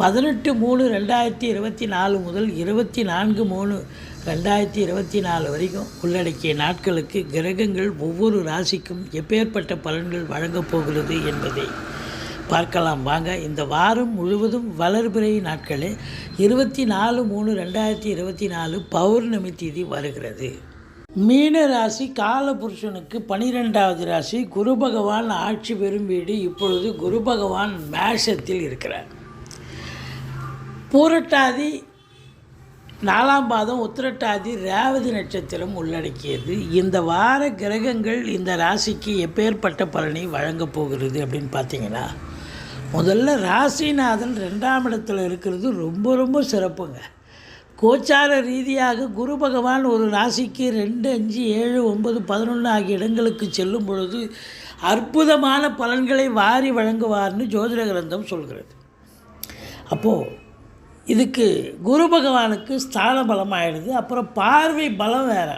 பதினெட்டு மூணு ரெண்டாயிரத்தி இருபத்தி நாலு முதல் இருபத்தி நான்கு மூணு ரெண்டாயிரத்தி இருபத்தி நாலு வரைக்கும் உள்ளடக்கிய நாட்களுக்கு கிரகங்கள் ஒவ்வொரு ராசிக்கும் எப்பேற்பட்ட பலன்கள் வழங்கப் போகிறது என்பதை பார்க்கலாம். வாங்க இந்த வாரம் முழுவதும் வளர்பிறை நாட்களே இருபத்தி நாலு மூணு ரெண்டாயிரத்தி இருபத்தி நாலு பௌர்ணமி தேதி வருகிறது. மீன ராசி காலபுருஷனுக்கு பனிரெண்டாவது ராசி குரு பகவான் ஆட்சி பெறும் வீடு இப்பொழுது குரு பகவான் மேஷத்தில் இருக்கிறார். பூரட்டாதி நாலாம் பாதம் உத்திரட்டாதி ரேவதி நட்சத்திரம் உள்ளடக்கியது. இந்த வார கிரகங்கள் இந்த ராசிக்கு எப்பேற்பட்ட பலனை வழங்கப் போகிறது அப்படின்னு பார்த்தீங்கன்னா முதல்ல ராசிநாதன் ரெண்டாம் இடத்துல இருக்கிறது ரொம்ப ரொம்ப சிறப்புங்க. கோச்சார ரீதியாக குரு பகவான் ஒரு ராசிக்கு ரெண்டு அஞ்சு ஏழு ஒன்பது பதினொன்று ஆகிய இடங்களுக்கு செல்லும் பொழுது அற்புதமான பலன்களை வாரி வழங்குவார்னு ஜோதிட கிரந்தம் சொல்கிறது. அப்போது இதுக்கு குரு பகவானுக்கு ஸ்தான பலம் ஆயிடுது அப்புறம் பார்வை பலம் வேறு.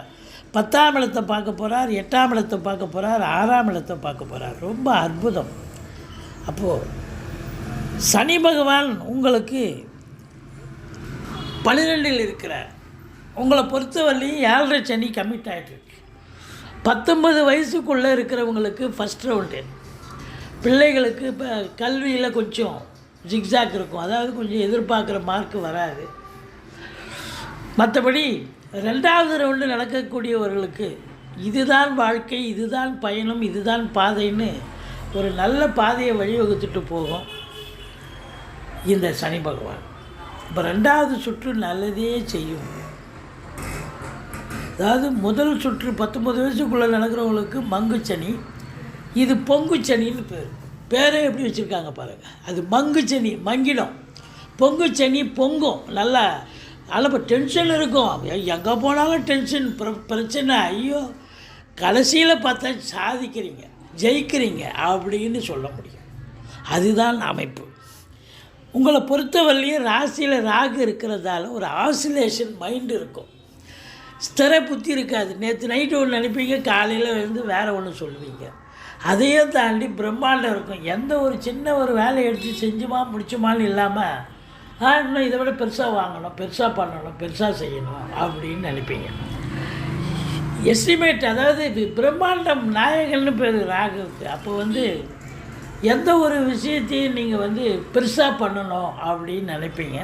பத்தாம் இடத்தை பார்க்க போகிறார் எட்டாம் இடத்தை பார்க்க போகிறார் ஆறாம் இடத்தை பார்க்க போகிறார் ரொம்ப அற்புதம். அப்போது சனி பகவான் உங்களுக்கு பன்னிரெண்டில் இருக்கிறார். உங்களை பொறுத்தவரையும் ஏழரை சனி கமிட் ஆகிட்டுருக்கு பத்தொன்பது வயசுக்குள்ளே இருக்கிறவங்களுக்கு ஃபஸ்ட் ரவுண்டு பிள்ளைகளுக்கு இப்போ கல்வியில் கொஞ்சம் ஜிக்ஸாக் இருக்கும். அதாவது கொஞ்சம் எதிர்பார்க்குற மார்க் வராது. மற்றபடி ரெண்டாவது ரவுண்டு நடக்கக்கூடியவர்களுக்கு இதுதான் வாழ்க்கை இதுதான் பயணம் இதுதான் பாதைன்னு ஒரு நல்ல பாதையை வழிவகுத்துட்டு போகும் இந்த சனி பகவான். இப்போ ரெண்டாவது சுற்று நல்லதே செய்யும். அதாவது முதல் சுற்று பத்தொம்பது வயசுக்குள்ளே நடக்கிறவங்களுக்கு மங்கு சனி இது பொங்கு சனின்னு பேர். பேரே எப்படி வச்சுருக்காங்க பாருங்கள் அது மங்குச்சனி மங்கிடும் பொங்குச்சனி பொங்கும். நல்லா அளவு டென்ஷன் இருக்கும். எங்கே போனாலும் டென்ஷன் பிர- பிரச்சனை. ஐயோ கடைசியில் பார்த்தா சாதிக்கிறீங்க ஜெயிக்கிறீங்க அப்படின்னு சொல்ல முடியும். அதுதான் அமைப்பு. உங்களை பொறுத்தவரையிலையும் ராசியில் ராகு இருக்கிறதால ஒரு ஆசிலேஷன் மைண்டு இருக்கும். ஸ்திர புத்தி இருக்காது. நேற்று நைட்டு ஒன்று நினைப்பீங்க காலையில் வந்து வேறு ஒன்று சொல்லுவீங்க. அதையும் தாண்டி பிரம்மாண்டம் இருக்கும். எந்த ஒரு சின்ன ஒரு வேலையை எடுத்து செஞ்சுமா முடிச்சுமான்னு இல்லாமல் ஆ இன்னும் இதை விட பெருசாக வாங்கணும் பெருசாக பண்ணணும் பெருசாக செய்யணும் அப்படின்னு நினைப்பீங்க. எஸ்டிமேட் அதாவது பிரம்மாண்டம் நாயகன்னு பேர் ராகவுக்கு அப்போ வந்து எந்த ஒரு விஷயத்தையும் நீங்கள் வந்து பெருசாக பண்ணணும் அப்படின்னு நினைப்பீங்க.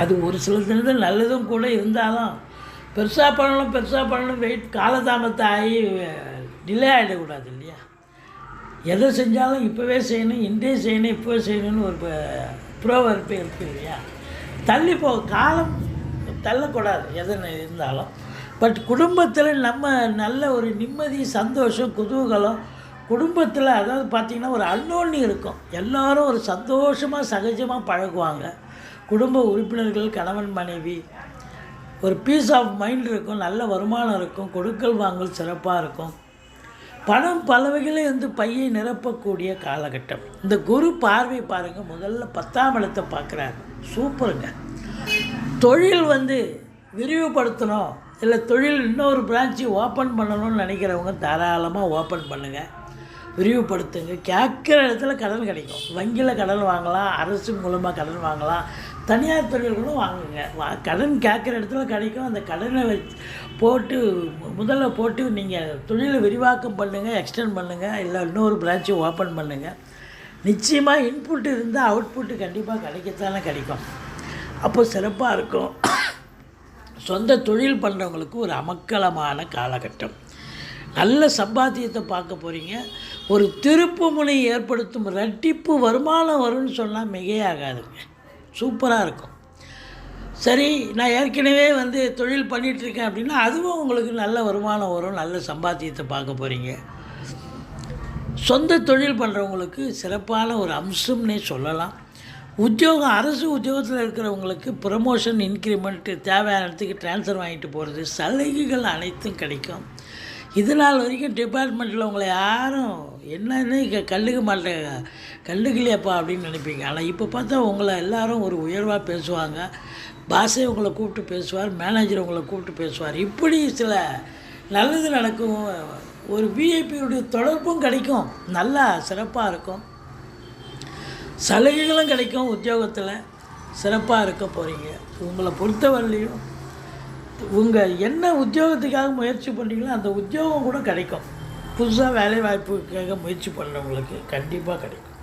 அது ஒரு சில சிலது நல்லதும் கூட இருந்தாலும் பெருசாக பண்ணணும் பெருசாக பண்ணணும் வெயிட் காலதாமத்தை ஆகி டிலே ஆகிடக்கூடாது இல்லையா எதை செஞ்சாலும் இப்போவே செய்யணும் இன்றே செய்யணும் இப்போவே செய்யணும்னு ஒரு ப்ரோவர்ப்பு இருக்குது இல்லையா? தள்ளி போ காலம் தள்ளக்கூடாது எது இருந்தாலும். பட் குடும்பத்தில் நம்ம நல்ல ஒரு நிம்மதி சந்தோஷம் குதூகலம் குடும்பத்தில் அதாவது பார்த்திங்கன்னா ஒரு அன்னோன்னி இருக்கும். எல்லோரும் ஒரு சந்தோஷமாக சகஜமாக பழகுவாங்க. குடும்ப உறுப்பினர்கள் கணவன் மனைவி ஒரு பீஸ் ஆஃப் மைண்ட் இருக்கும் நல்ல வருமானம் இருக்கும் கொடுக்கல் வாங்கல் சிறப்பாக இருக்கும். பணம் பல வந்து பையை நிரப்பக்கூடிய காலகட்டம். இந்த குரு பார்வை பாருங்கள் முதல்ல பத்தாம் இடத்தை பார்க்குறாரு. சூப்பருங்க. தொழில் வந்து விரிவுபடுத்தணும் இல்லை தொழில் இன்னொரு பிரான்ச்சு ஓப்பன் பண்ணணும்னு நினைக்கிறவங்க தாராளமாக ஓப்பன் பண்ணுங்கள் விரிவுபடுத்துங்க. கேட்குற இடத்துல கடன் கிடைக்கும். வங்கியில் கடன் வாங்கலாம் அரசு மூலமாக கடன் வாங்கலாம். தனியார் தொழில்களும் வாங்குங்க. வா கடன் கேட்குற இடத்துல கிடைக்கும். அந்த கடனை வச்சு போட்டு முதல்ல போட்டு நீங்கள் தொழிலை விரிவாக்கம் பண்ணுங்கள் எக்ஸ்டெண்ட் பண்ணுங்கள் இல்லை இன்னொரு பிரான்ச்சை ஓப்பன் பண்ணுங்கள் நிச்சயமாக இன்புட் இருந்தால் அவுட்புட்டு கண்டிப்பாக கிடைக்கத்தானே கிடைக்கும். அப்போ சிறப்பாக இருக்கும். சொந்த தொழில் பண்ணுறவங்களுக்கு ஒரு அமக்கலமான காலகட்டம். நல்ல சம்பாத்தியத்தை பார்க்க போகிறீங்க ஒரு திருப்பு முனை ஏற்படுத்தும் ரெட்டிப்பு வருமானம் வரும்னு சொன்னால் மிகையாகாதுங்க. சூப்பராக இருக்கும் சரி நான் ஏற்கனவே வந்து தொழில் பண்ணிகிட்ருக்கேன் அப்படின்னா அதுவும் உங்களுக்கு நல்ல வருமானம் வரும் நல்ல சம்பாத்தியத்தை பார்க்க போகிறீங்க சொந்த தொழில் பண்ணுறவங்களுக்கு சிறப்பான ஒரு அம்சம்னே சொல்லலாம். உத்தியோகம் அரசு உத்தியோகத்தில் இருக்கிறவங்களுக்கு ப்ரமோஷன் இன்க்ரிமெண்ட்டு தேவையான இடத்துக்கு ட்ரான்ஸ்ஃபர் வாங்கிட்டு போகிறது சலுகைகள் அனைத்தும் கிடைக்கும். இது நாள் வரைக்கும் டிபார்ட்மெண்ட்டில் உங்களை யாரும் என்னன்னு க- கண்டுக்க மாட்டாங்க அப்படின்னு நினைப்பீங்க. ஆனால் இப்போ பார்த்தா உங்களை எல்லாரும் ஒரு உயர்வாக பேசுவாங்க. பாஸே உங்களை கூப்பிட்டு பேசுவார் மேனேஜர் உங்களை கூப்பிட்டு பேசுவார். இப்படி சில நல்லது நடக்கும். ஒரு விஐபியுடைய தொடர்பும் கிடைக்கும். நல்லா சிறப்பாக இருக்கும். சலுகைகளும் கிடைக்கும் உத்தியோகத்தில். சிறப்பாக இருக்க போகிறீங்க உங்களை பொறுத்தவரையிலையும் உங்கள் என்ன உத்தியோகத்துக்காக முயற்சி பண்ணுறீங்களோ அந்த உத்தியோகம் கூட கிடைக்கும். புதுசாக வேலை வாய்ப்புக்காக முயற்சி பண்ணுறவங்களுக்கு கண்டிப்பாக கிடைக்கும்.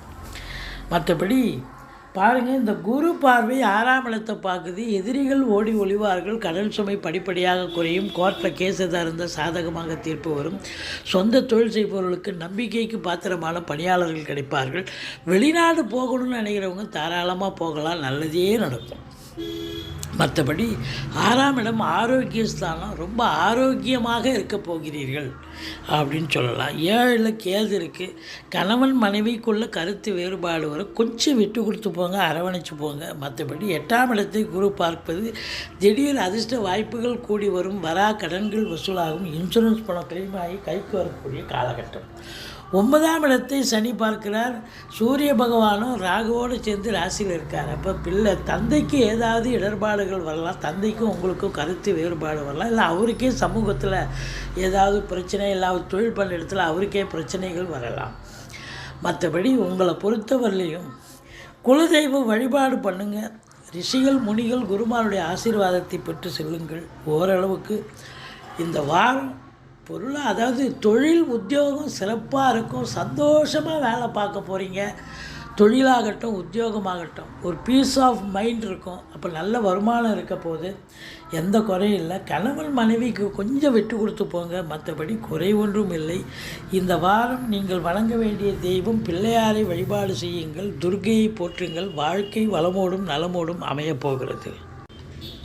மற்றபடி பாருங்கள் இந்த குரு பார்வை ஆறாம் இடத்தை பார்க்குது. எதிரிகள் ஓடி ஒளிவார்கள். கடல் சுமை படிப்படியாக குறையும். கோர்ட்டில் கேஸ் எதாக இருந்தால் சாதகமாக தீர்ப்பு வரும். சொந்த தொழில் செய்பவர்களுக்கு நம்பிக்கைக்கு பாத்திரமான பணியாளர்கள் கிடைப்பார்கள். வெளிநாடு போகணும்னு நினைக்கிறவங்க தாராளமாக போகலாம். நல்லதே நடக்கும். மற்றபடி ஆறாம் இடம் ஆரோக்கிய ஸ்தானம் ரொம்ப ஆரோக்கியமாக இருக்க போகிறீர்கள் அப்படின்னு சொல்லலாம். ஏழில் கேது இருக்குது கணவன் மனைவிக்குள்ள கருத்து வேறுபாடு வரும். கொஞ்சம் விட்டு கொடுத்து போங்க அரவணைச்சு போங்க. மற்றபடி எட்டாம் இடத்தை குரு பார்ப்பது திடீர் அதிர்ஷ்ட வாய்ப்புகள் கூடி வரும். வரா கடன்கள் வசூலாகும். இன்சூரன்ஸ் பணம் கிளைம் ஆகி கைக்கு வரக்கூடிய காலகட்டம். ஒன்பதாம் இடத்தை சனி பார்க்கிறார். சூரிய பகவானும் ராகுவோடு சேர்ந்து ராசியில் இருக்கார். அப்போ பிள்ளை தந்தைக்கு ஏதாவது இடர்பாடுகள் வரலாம். தந்தைக்கும் உங்களுக்கும் கருத்து வேறுபாடு வரலாம். இல்லை அவருக்கே சமூகத்தில் ஏதாவது பிரச்சனை இல்லை அவர் தொழில் பண்ண இடத்துல அவருக்கே பிரச்சனைகள் வரலாம். மற்றபடி உங்களை பொறுத்தவரையிலையும் குலதெய்வ வழிபாடு பண்ணுங்கள் ரிஷிகள் முனிகள் குருமாருடைய ஆசீர்வாதத்தை பெற்று செல்லுங்கள். ஓரளவுக்கு இந்த வாரம் பொருளாக அதாவது தொழில் உத்தியோகம் சிறப்பாக இருக்கும் சந்தோஷமாக வேலை பார்க்க போகிறீங்க தொழிலாகட்டும் உத்தியோகமாகட்டும் ஒரு பீஸ் ஆஃப் மைண்ட் இருக்கும். அப்போ நல்ல வருமானம் இருக்க போது எந்த குறையும் இல்லை. கணவன் மனைவிக்கு கொஞ்சம் விட்டு கொடுத்து போங்க. மற்றபடி குறை ஒன்றும் இல்லை. இந்த வாரம் நீங்கள் வணங்க வேண்டிய தெய்வம் பிள்ளையாரை வழிபாடு செய்யுங்கள். துர்கையை போற்றுங்கள். வாழ்க்கை வளமோடும் நலமோடும் அமையப் போகிறது.